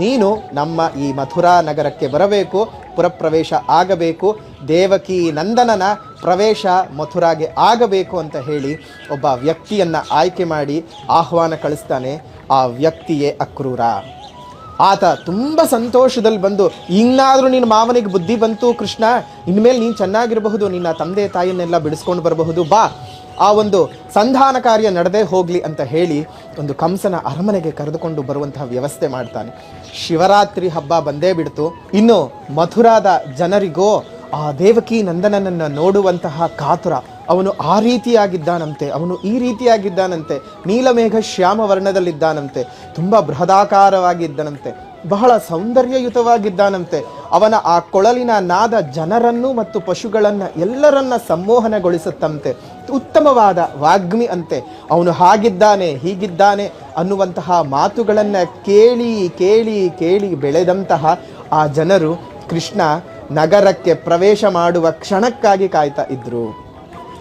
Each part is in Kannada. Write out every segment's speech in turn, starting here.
ನೀನು ನಮ್ಮ ಈ ಮಥುರಾ ನಗರಕ್ಕೆ ಬರಬೇಕು, ಪುರಪ್ರವೇಶ ಆಗಬೇಕು, ದೇವಕಿ ನಂದನನ ಪ್ರವೇಶ ಮಥುರಾಗೆ ಆಗಬೇಕು ಅಂತ ಹೇಳಿ ಒಬ್ಬ ವ್ಯಕ್ತಿಯನ್ನು ಆಯ್ಕೆ ಮಾಡಿ ಆಹ್ವಾನ ಕಳಿಸ್ತಾನೆ, ಆ ವ್ಯಕ್ತಿಯೇ ಅಕ್ರೂರ. ಆತ ತುಂಬ ಸಂತೋಷದಲ್ಲಿ ಬಂದು, ಇನ್ನಾದರೂ ನಿನ್ನ ಮಾವನಿಗೆ ಬುದ್ಧಿ ಬಂತು ಕೃಷ್ಣ, ಇನ್ಮೇಲೆ ನೀನು ಚೆನ್ನಾಗಿರಬಹುದು, ನಿನ್ನ ತಂದೆ ತಾಯಿಯನ್ನೆಲ್ಲ ಬಿಡಿಸ್ಕೊಂಡು ಬರಬಹುದು, ಬಾ. ಆ ಒಂದು ಸಂಧಾನ ಕಾರ್ಯ ನಡೆದೇ ಹೋಗಲಿ ಅಂತ ಹೇಳಿ ಒಂದು ಕಂಸನ ಅರಮನೆಗೆ ಕರೆದುಕೊಂಡು ಬರುವಂತಹ ವ್ಯವಸ್ಥೆ ಮಾಡ್ತಾನೆ. ಶಿವರಾತ್ರಿ ಹಬ್ಬ ಬಂದೇ ಬಿಡ್ತು. ಇನ್ನು ಮಥುರಾದ ಜನರಿಗೋ, ಆ ದೇವಕಿ ನಂದನನನ್ನು ನೋಡುವಂತಹ ಕಾತುರ, ಅವನು ಆ ರೀತಿಯಾಗಿದ್ದಾನಂತೆ, ಅವನು ಈ ರೀತಿಯಾಗಿದ್ದಾನಂತೆ, ನೀಲಮೇಘ ಶ್ಯಾಮ ವರ್ಣದಲ್ಲಿದ್ದಾನಂತೆ ತುಂಬ ಬೃಹದಾಕಾರವಾಗಿದ್ದನಂತೆ, ಬಹಳ ಸೌಂದರ್ಯಯುತವಾಗಿದ್ದಾನಂತೆ, ಅವನ ಆ ಕೊಳಲಿನ ನಾದ ಜನರನ್ನು ಮತ್ತು ಪಶುಗಳನ್ನು ಎಲ್ಲರನ್ನ ಸಂಮೋಹನಗೊಳಿಸುತ್ತಂತೆ. ಉತ್ತಮವಾದ ವಾಗ್ಮಿ ಅಂತೆ. ಅವನು ಹಾಗಿದ್ದಾನೆ, ಹೀಗಿದ್ದಾನೆ ಅನ್ನುವಂತಹ ಮಾತುಗಳನ್ನು ಕೇಳಿ ಕೇಳಿ ಕೇಳಿ ಬೆಳೆದಂತಹ ಆ ಜನರು ಕೃಷ್ಣ ನಗರಕ್ಕೆ ಪ್ರವೇಶ ಮಾಡುವ ಕ್ಷಣಕ್ಕಾಗಿ ಕಾಯ್ತಾ ಇದ್ರು.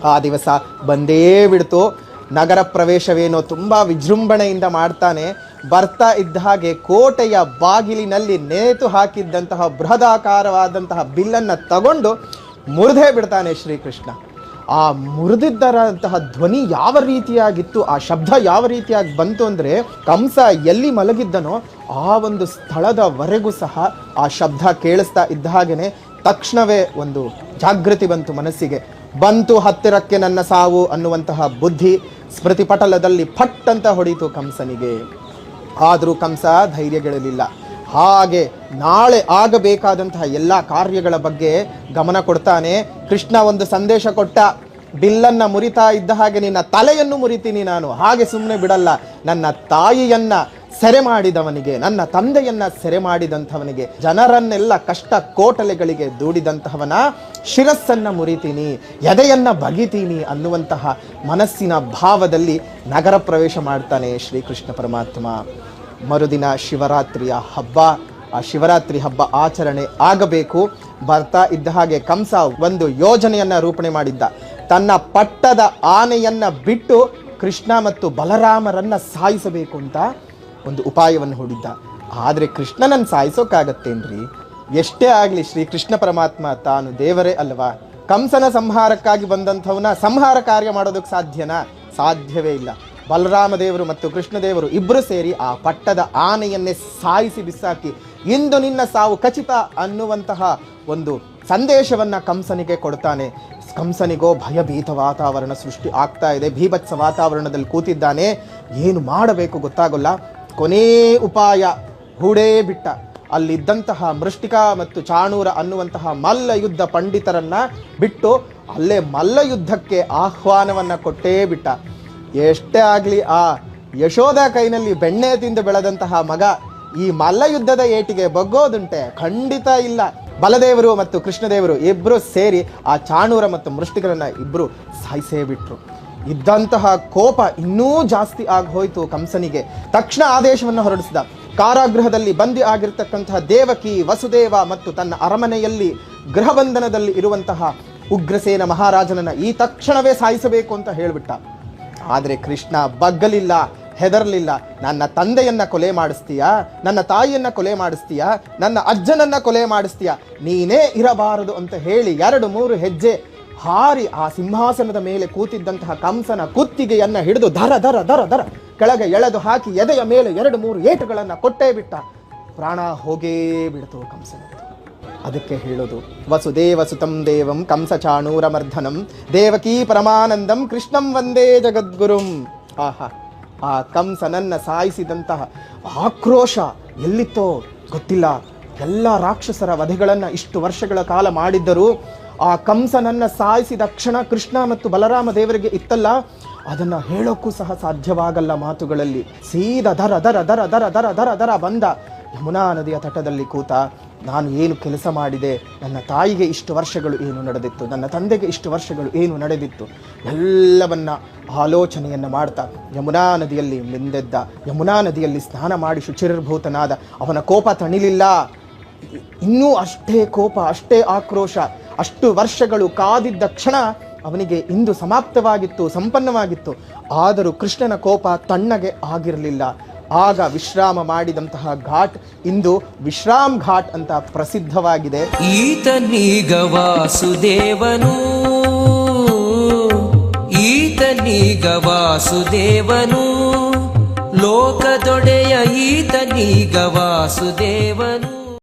ಆ ದಿವಸ ಬಂದೇ ಬಿಡ್ತು. ನಗರ ಪ್ರವೇಶವೇನೋ ತುಂಬ ವಿಜೃಂಭಣೆಯಿಂದ ಮಾಡ್ತಾನೆ. ಬರ್ತಾ ಇದ್ದ ಹಾಗೆ ಕೋಟೆಯ ಬಾಗಿಲಿನಲ್ಲಿ ನೇತು ಹಾಕಿದ್ದಂತಹ ಬೃಹದಾಕಾರವಾದಂತಹ ಬಿಲ್ಲನ್ನು ತಗೊಂಡು ಮುರಿದೇ ಬಿಡ್ತಾನೆ ಶ್ರೀಕೃಷ್ಣ. ಆ ಮುರಿದಿದ್ದರಂತಹ ಧ್ವನಿ ಯಾವ ರೀತಿಯಾಗಿತ್ತು? ಆ ಶಬ್ದ ಯಾವ ರೀತಿಯಾಗಿ ಬಂತು ಅಂದರೆ ಕಂಸ ಎಲ್ಲಿ ಮಲಗಿದ್ದನೋ ಆ ಒಂದು ಸ್ಥಳದವರೆಗೂ ಸಹ ಆ ಶಬ್ದ ಕೇಳಿಸ್ತಾ ಇದ್ದ ಹಾಗೆಯೇ ತಕ್ಷಣವೇ ಒಂದು ಜಾಗೃತಿ ಬಂತು ಮನಸ್ಸಿಗೆ. ಬಂತು ಹತ್ತಿರಕ್ಕೆ ನನ್ನ ಸಾವು ಅನ್ನುವಂತಹ ಬುದ್ಧಿ ಸ್ಮೃತಿಪಟಲದಲ್ಲಿ ಪಟ್ ಅಂತ ಹೊಡೀತು ಕಂಸನಿಗೆ. ಆದರೂ ಕಂಸ ಧೈರ್ಯಗಳಿರಲಿಲ್ಲ ಹಾಗೆ ನಾಳೆ ಆಗಬೇಕಾದಂತಹ ಎಲ್ಲ ಕಾರ್ಯಗಳ ಬಗ್ಗೆ ಗಮನ ಕೊಡ್ತಾನೆ. ಕೃಷ್ಣ ಒಂದು ಸಂದೇಶ ಕೊಟ್ಟ, ಬಿಲ್ಲನ್ನ ಮುರಿತಾ ಇದ್ದ ಹಾಗೆ ನಿನ್ನ ತಲೆಯನ್ನು ಮುರಿತೀನಿ ನಾನು. ಹಾಗೆ ಸುಮ್ಮನೆ ಬಿಡಲ್ಲ. ನನ್ನ ತಾಯಿಯನ್ನ ಸೆರೆ ಮಾಡಿದವನಿಗೆ, ನನ್ನ ತಂದೆಯನ್ನ ಸೆರೆ ಮಾಡಿದಂಥವನಿಗೆ, ಜನರನ್ನೆಲ್ಲ ಕಷ್ಟ ಕೋಟಲೆಗಳಿಗೆ ದೂಡಿದಂತಹವನ ಶಿರಸ್ಸನ್ನು ಮುರಿತೀನಿ, ಎದೆಯನ್ನ ಬಗಿತೀನಿ ಅನ್ನುವಂತಹ ಮನಸ್ಸಿನ ಭಾವದಲ್ಲಿ ನಗರ ಪ್ರವೇಶ ಮಾಡ್ತಾನೆ ಶ್ರೀಕೃಷ್ಣ ಪರಮಾತ್ಮ. ಮರುದಿನ ಶಿವರಾತ್ರಿಯ ಹಬ್ಬ. ಆ ಶಿವರಾತ್ರಿ ಹಬ್ಬ ಆಚರಣೆ ಆಗಬೇಕು. ಬರ್ತಾ ಇದ್ದ ಹಾಗೆ ಕಂಸ ಒಂದು ಯೋಜನೆಯನ್ನ ರೂಪಣೆ ಮಾಡಿದ್ದ. ತನ್ನ ಪಟ್ಟದ ಆನೆಯನ್ನು ಬಿಟ್ಟು ಕೃಷ್ಣ ಮತ್ತು ಬಲರಾಮರನ್ನ ಸಾಯಿಸಬೇಕು ಅಂತ ಒಂದು ಉಪಾಯವನ್ನು ಹೂಡಿದ್ದ. ಆದರೆ ಕೃಷ್ಣನನ್ನು ಸಾಯಿಸೋಕ್ಕಾಗತ್ತೇನ್ರಿ ಎಷ್ಟೇ ಆಗಲಿ ಶ್ರೀ ಕೃಷ್ಣ ಪರಮಾತ್ಮ ತಾನು ದೇವರೇ ಅಲ್ವಾ? ಕಂಸನ ಸಂಹಾರಕ್ಕಾಗಿ ಬಂದಂಥವನ್ನ ಸಂಹಾರ ಕಾರ್ಯ ಮಾಡೋದಕ್ಕೆ ಸಾಧ್ಯನಾ? ಸಾಧ್ಯವೇ ಇಲ್ಲ. ಬಲರಾಮ ದೇವರು ಮತ್ತು ಕೃಷ್ಣದೇವರು ಇಬ್ಬರು ಸೇರಿ ಆ ಪಟ್ಟದ ಆನೆಯನ್ನೇ ಸಾಯಿಸಿ ಬಿಸಾಕಿ, ಇಂದು ನಿನ್ನ ಸಾವು ಖಚಿತ ಅನ್ನುವಂತಹ ಒಂದು ಸಂದೇಶವನ್ನು ಕಂಸನಿಗೆ ಕೊಡ್ತಾನೆ. ಕಂಸನಿಗೋ ಭಯಭೀತ ವಾತಾವರಣ ಸೃಷ್ಟಿ ಆಗ್ತಾ ಇದೆ. ಭೀಭತ್ಸ ವಾತಾವರಣದಲ್ಲಿ ಕೂತಿದ್ದಾನೆ. ಏನು ಮಾಡಬೇಕು ಗೊತ್ತಾಗಲ್ಲ. ಕೊನೇ ಉಪಾಯ, ಹೂಡೇ ಬಿಟ್ಟ. ಅಲ್ಲಿದ್ದಂತಹ ಮೃಷ್ಟಿಕಾ ಮತ್ತು ಚಾಣೂರ ಅನ್ನುವಂತಹ ಮಲ್ಲ ಯುದ್ಧ ಪಂಡಿತರನ್ನ ಬಿಟ್ಟು ಅಲ್ಲೇ ಮಲ್ಲ ಯುದ್ಧಕ್ಕೆ ಆಹ್ವಾನವನ್ನ ಕೊಟ್ಟೇ ಬಿಟ್ಟ. ಎಷ್ಟೇ ಆಗಲಿ ಆ ಯಶೋಧ ಕೈನಲ್ಲಿ ಬೆಣ್ಣೆ ತಿಂದು ಬೆಳೆದಂತಹ ಮಗ ಈ ಮಲ್ಲಯುದ್ಧದ ಏಟಿಗೆ ಬಗ್ಗೋದುಂಟೆ. ಖಂಡಿತ ಇಲ್ಲ. ಬಲದೇವರು ಮತ್ತು ಕೃಷ್ಣದೇವರು ಇಬ್ಬರು ಸೇರಿ ಆ ಚಾಣೂರ ಮತ್ತು ಮೃಷ್ಟಿಗಳನ್ನು ಇಬ್ಬರು ಸಾಯಿಸೇ ಬಿಟ್ರು. ಇದ್ದಂತಹ ಕೋಪ ಇನ್ನೂ ಜಾಸ್ತಿ ಆಗೋಯ್ತು ಕಂಸನಿಗೆ. ತಕ್ಷಣ ಆದೇಶವನ್ನು ಹೊರಡಿಸಿದ. ಕಾರಾಗೃಹದಲ್ಲಿ ಬಂದಿ ಆಗಿರತಕ್ಕಂತಹ ದೇವಕಿ, ವಸುದೇವ ಮತ್ತು ತನ್ನ ಅರಮನೆಯಲ್ಲಿ ಗೃಹಬಂಧನದಲ್ಲಿ ಇರುವಂತಹ ಉಗ್ರಸೇನ ಮಹಾರಾಜನನ್ನ ಈ ತಕ್ಷಣವೇ ಸಾಯಿಸಬೇಕು ಅಂತ ಹೇಳಿಬಿಟ್ಟ. ಆದರೆ ಕೃಷ್ಣ ಬಗ್ಗಲಿಲ್ಲ, ಹೆದರಲಿಲ್ಲ. ನನ್ನ ತಂದೆಯನ್ನ ಕೊಲೆ ಮಾಡಿಸ್ತೀಯಾ? ನನ್ನ ತಾಯಿಯನ್ನ ಕೊಲೆ ಮಾಡಿಸ್ತೀಯಾ? ನನ್ನ ಅಜ್ಜನನ್ನ ಕೊಲೆ ಮಾಡಿಸ್ತೀಯಾ? ನೀನೇ ಇರಬಾರದು ಅಂತ ಹೇಳಿ ಎರಡು ಮೂರು ಹೆಜ್ಜೆ ಹಾರಿ ಆ ಸಿಂಹಾಸನದ ಮೇಲೆ ಕೂತಿದ್ದಂತಹ ಕಂಸನ ಕುತ್ತಿಗೆಯನ್ನ ಹಿಡಿದು ದರ ದರ ದರ ದರ ಕೆಳಗೆ ಎಳೆದು ಹಾಕಿ ಎದೆಯ ಮೇಲೆ ಎರಡು ಮೂರು ಏಟುಗಳನ್ನ ಕೊಟ್ಟೇ ಬಿಟ್ಟ. ಪ್ರಾಣ ಹೋಗೇ ಬಿಡ್ತು ಕಂಸನದ್ದು. ಅದಕ್ಕೆ ಹೇಳೋದು ವಸುದೇವ ಸುತಂ ದೇವಂ ಕಂಸ ಚಾಣೂರ ಮರ್ಧನಂ ದೇವಕೀ ಪರಮಾನಂದಂ ಕೃಷ್ಣಂ ವಂದೇ ಜಗದ್ಗುರುಂ. ಆಹಾ, ಆ ಕಂಸನನ್ನ ಸಾಯಿಸಿದಂತಹ ಆಕ್ರೋಶ ಎಲ್ಲಿತ್ತೋ ಗೊತ್ತಿಲ್ಲ. ಎಲ್ಲ ರಾಕ್ಷಸರ ವಧೆಗಳನ್ನು ಇಷ್ಟು ವರ್ಷಗಳ ಕಾಲ ಮಾಡಿದ್ದರೂ ಆ ಕಂಸನನ್ನ ಸಾಯಿಸಿದ ಕ್ಷಣ ಕೃಷ್ಣ ಮತ್ತು ಬಲರಾಮ ದೇವರಿಗೆ ಇತ್ತಲ್ಲ, ಅದನ್ನ ಹೇಳೋಕ್ಕೂ ಸಹ ಸಾಧ್ಯವಾಗಲ್ಲ ಮಾತುಗಳಲ್ಲಿ. ಸೀದ ದರ ದರ ದರ ದರ ದರ ದರ ದರ ಬಂದ ಯಮುನಾ ನದಿಯ ತಟದಲ್ಲಿ ಕೂತ ನಾನು ಏನು ಕೆಲಸ ಮಾಡಿದೆ, ನನ್ನ ತಾಯಿಗೆ ಇಷ್ಟು ವರ್ಷಗಳು ಏನು ನಡೆದಿತ್ತು, ನನ್ನ ತಂದೆಗೆ ಇಷ್ಟು ವರ್ಷಗಳು ಏನು ನಡೆದಿತ್ತು, ಎಲ್ಲವನ್ನ ಆಲೋಚನೆಯನ್ನು ಮಾಡ್ತಾ ಯಮುನಾ ನದಿಯಲ್ಲಿ ಮಿಂದೆದ್ದ, ಯಮುನಾ ನದಿಯಲ್ಲಿ ಸ್ನಾನ ಮಾಡಿ ಶುಚಿರ್ಭೂತನಾದ, ಅವನ ಕೋಪ ತಣಿಲಿಲ್ಲ. ಇನ್ನೂ ಅಷ್ಟೇ ಕೋಪ, ಅಷ್ಟೇ ಆಕ್ರೋಶ, ಅಷ್ಟು ವರ್ಷಗಳು ಕಾದಿದ್ದ ಕ್ಷಣ ಅವನಿಗೆ ಇಂದು ಸಮಾಪ್ತವಾಗಿತ್ತು, ಸಂಪನ್ನವಾಗಿತ್ತು. ಆದರೂ ಕೃಷ್ಣನ ಕೋಪ ತಣ್ಣಗೆ ಆಗಿರಲಿಲ್ಲ. ಆಗ ವಿಶ್ರಾಮ ಮಾಡಿದಂತಹ ಘಾಟ್ ಇಂದು ವಿಶ್ರಾಮ್ ಘಾಟ್ ಅಂತ ಪ್ರಸಿದ್ಧವಾಗಿದೆ. ಈತನೀಗ ವಾಸುದೇವನು ಈತನೀಗ ವಾಸುದೇವನು ಲೋಕದೊಡೆಯ ಈತನೀಗ ವಾಸುದೇವನು